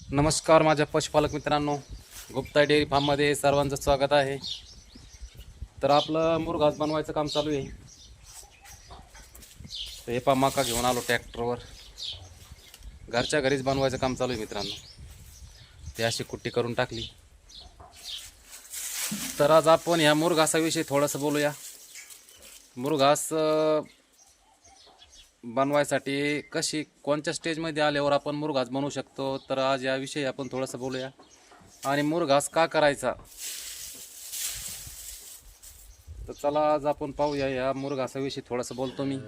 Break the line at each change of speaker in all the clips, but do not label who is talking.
नमस्कार माझ्या पशुपालक मित्रांनो गुप्ता डेअरी फार्ममध्ये सर्वांचं स्वागत आहे. तर आपलं मुरघास बनवायचं काम चालू आहे. तर हे पा मका घेऊन आलो ट्रॅक्टरवर. घरच्या घरीच बनवायचं काम चालू आहे मित्रांनो. ते अशी कुट्टी करून टाकली. तर आज आपण ह्या मुरघासाविषयी थोडंसं बोलूया. मुरघास बनवायसाठी कशी कोणत्या स्टेजमध्ये आल्यावर आपण मुरघास बनवू शकतो? तर आज याविषयी आपण थोडंसं बोलूया. आणि मुरघास का करायचा? तर चला आज आपण पाहूया या मुरघासाविषयी थोडंसं बोलतो मी.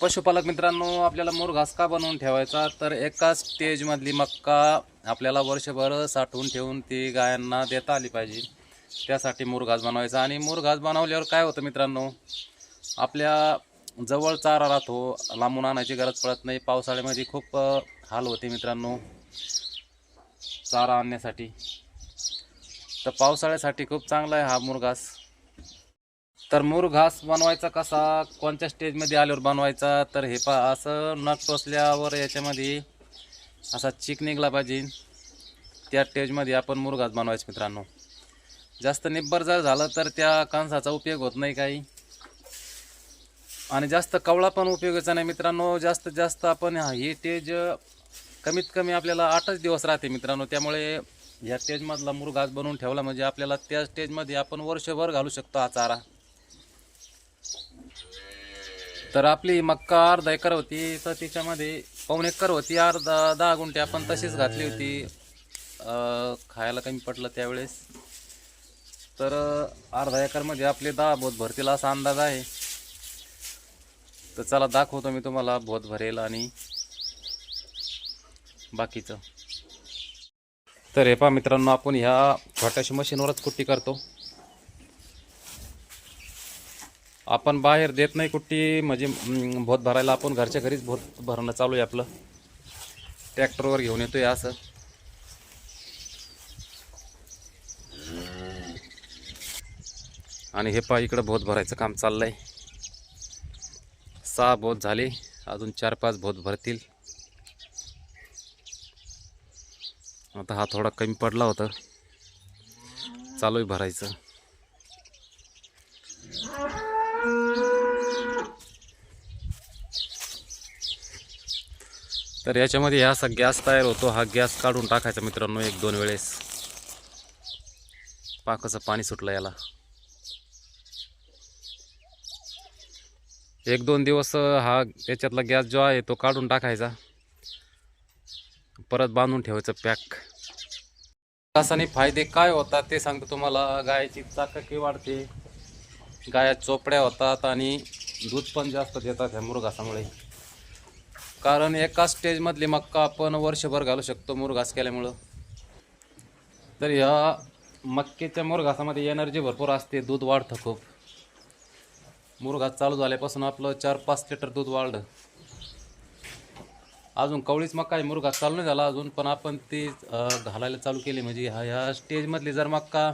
पशुपालक मित्रांनो आपल्याला मुरघास का बनवून ठेवायचा? तर एका स्टेजमधली मक्का आपल्याला वर्षभर साठवून ठेवून ती गायांना देता आली पाहिजे. त्यासाठी मुरघास बनवायचा. आणि मुरघास बनवल्यावर काय होतं मित्रांनो? आपल्या जवळ चारा राहतो लांबून आणायची गरज पडत नाही. पावसाळ्यामध्ये खूप हाल होते मित्रांनो. चारा आणण्यासाठी. तर पावसाळ्यासाठी खूप चांगला आहे हा मुरघास. तर मुरघास बनवायचा कसा कोणत्या स्टेजमध्ये आल्यावर बनवायचा? तर हे पा असं नट टोचल्यावर याच्यामध्ये असा चिक निघला पाहिजे. त्या स्टेजमध्ये आपण मुरघास बनवायचं मित्रांनो. जास्त निब्बर जर झालं तर त्या कणसाचा उपयोग होत नाही काही. आणि जास्त कवळा पण उपयोगाचा नाही मित्रांनो. जास्तीत जास्त आपण हा- ही स्टेज कमीत कमी आपल्याला आठच दिवस राहते मित्रांनो. त्यामुळे ह्या स्टेजमधला मुरघास बनवून ठेवला म्हणजे आपल्याला त्या स्टेजमध्ये आपण वर्षभर घालू शकतो हा चारा. तर आपली मक्का अर्धा एकर होती तर तिच्यामध्ये पाऊन एकर होती अर्धा दहा गुंठे आपण तशीच घातली होती. खायला कमी पडलं त्यावेळेस. तर अर्धा एकरमध्ये आपले दहा बोत भरतील असा अंदाज आहे. तर चला दाखवतो मी तुम्हाला भोत भरेल आणि बाकीचं. तर हे पहा मित्रांनो आपण ह्या छोट्याशा मशीनवरच कुट्टी करतो. आपण बाहेर देत नाही कुट्टी म्हणजे भोत भरायला आपण घरच्या घरीच भोत भरणं चालू आहे आपलं. ट्रॅक्टरवर घेऊन येतोय असं. आणि हे पहा इकडं भोत भरायचं काम चाललंय. सहा बोत झाले. अजून चार पाच बोत भरतील. आता हा थोडा कमी पडला होता. चालू आहे भरायचं. तर याच्यामध्ये हा असा गॅस तयार होतो. हा गॅस काढून टाकायचा मित्रांनो एक दोन वेळेस. पाकाचं पाणी सुटलं याला. एक दोन दिवस हा याच्यातला गॅस जो आहे तो काढून टाकायचा. परत बांधून ठेवायचं पॅक. त्याने फायदे काय होतात ते सांगतो तुम्हाला. गायची चाककी वाढते. गाया चोपड्या होतात आणि दूध पण जास्त देतात ह्या मुरघासामुळे. कारण एका स्टेजमधली मक्का आपण वर्षभर घालू शकतो मुरघास केल्यामुळं. तर ह्या मक्केच्या मुरघासामध्ये एनर्जी भरपूर असते दूध वाढतं खूप. मुरघास चालू झाल्यापासून आपलं चार पाच लिटर दूध वाढलं. अजून कवळीच मक्का आहे मुरघास चालू नाही झाला अजून पण आपण ती घालायला चालू केली. म्हणजे ह्या ह्या स्टेजमधली जर मक्का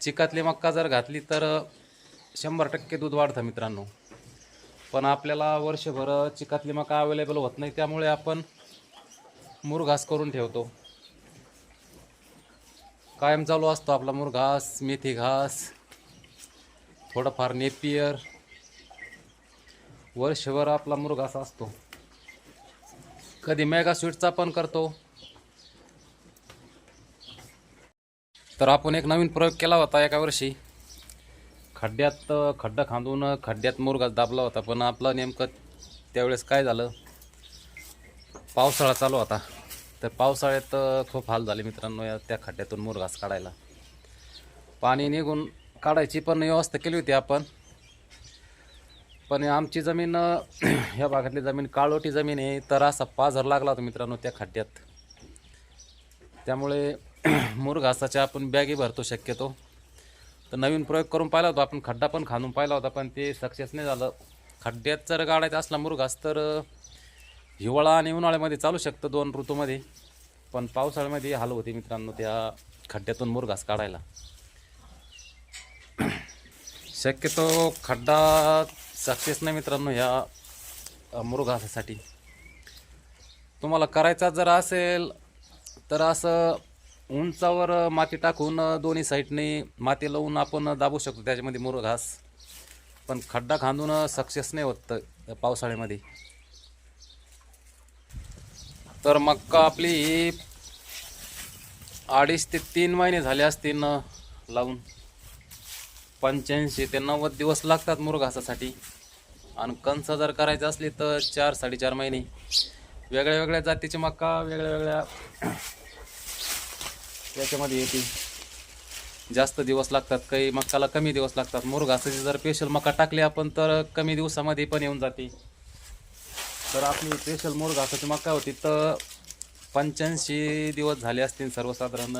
चिकातली मक्का जर घातली तर शंभर टक्के दूध वाढतं मित्रांनो. पण आपल्याला वर्षभर चिकातली मका अवेलेबल होत नाही त्यामुळे आपण मुरघास करून ठेवतो. कायम चालू असतो आपला मुरघास मेथी घास थोडंफार नेपियर. वर्षभर आपला मुरघास असतो. कधी मेगा स्वीटचा पण करतो. तर आपण एक नवीन प्रयोग केला होता एका वर्षी. खड्ड्यात खड्डा खांदून खड्ड्यात मुरगा दाबला होता पण आपलं नेमकं त्यावेळेस काय झालं? पावसाळा चालू होता. तर पावसाळ्यात खूप हाल झाले मित्रांनो या त्या खड्ड्यातून मुरघास काढायला. पाणी निघून काढायची पण व्यवस्था केली होती आपण. पण आमची जमीन ह्या भागातली जमीन काळोटी जमीन आहे. तर असा पाझर लागला होता मित्रांनो त्या खड्ड्यात. त्यामुळे मुरघासाच्या आपण बॅगी भरतो शक्यतो. तर नवीन प्रयोग करून पाहिला होता आपण खड्डा पण खाणून पाहिला होता पण ते सक्सेस नाही झालं. खड्ड्यात जर गाडायचा असला मुरघास तर हिवाळा आणि उन्हाळ्यामध्ये चालू शकतं दोन ऋतूमध्ये. पण पावसाळ्यामध्ये हाल होते मित्रांनो त्या खड्ड्यातून मुरघास काढायला. शक्यतो खड्डा सक्सेस नाही मित्रांनो ह्या अ, मुरघासासाठी तुम्हाला करायचा जर असेल तर असं उंचावर माती टाकून दोन्ही साईडने माती लावून आपण दाबू शकतो त्याच्यामध्ये मुरघास. पण खड्डा खांदून सक्सेस नाही होत पावसाळ्यामध्ये. तर मक्का आपली अडीच ते तीन महिने झाले असतील लावून. पंच्याऐंशी ते नव्वद दिवस लागतात मुरघासासाठी. आणि कणसं जर करायचं असली तर चार साडेचार महिने. वेगळ्या वेगळ्या जातीची मका वेगळ्या वेगळ्या याच्यामध्ये येते. जास्त दिवस लागतात काही मक्काला कमी दिवस लागतात. मुरघासाची जर स्पेशल मका टाकली आपण तर कमी दिवसामध्ये पण येऊन जाते. तर आपली स्पेशल मुरघासाची मका होती तर पंच्याऐंशी दिवस झाले असतील सर्वसाधारण.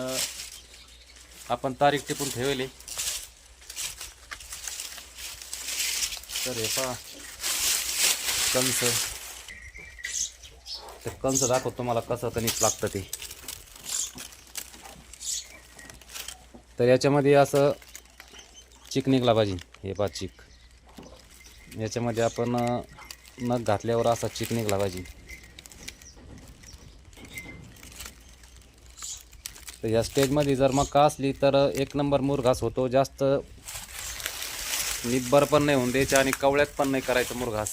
आपण तारीख टिपून ठेवली. तर हे पहा. कंस ते कंस दाखवतो तुम्हाला कसं कणिक लागतं ते. तर याच्यामध्ये असं चिक निघला पाहिजे. हे पहा चिक. याच्यामध्ये आपण नग घातल्यावर असा चिक निघला पाहिजे. तर या स्टेजमध्ये जर मका असली तर एक नंबर मुरघास होतो. जास्त निब्बर पण नाही होऊन द्यायचे आणि कवळ्यात पण नाही करायचं मुरघास.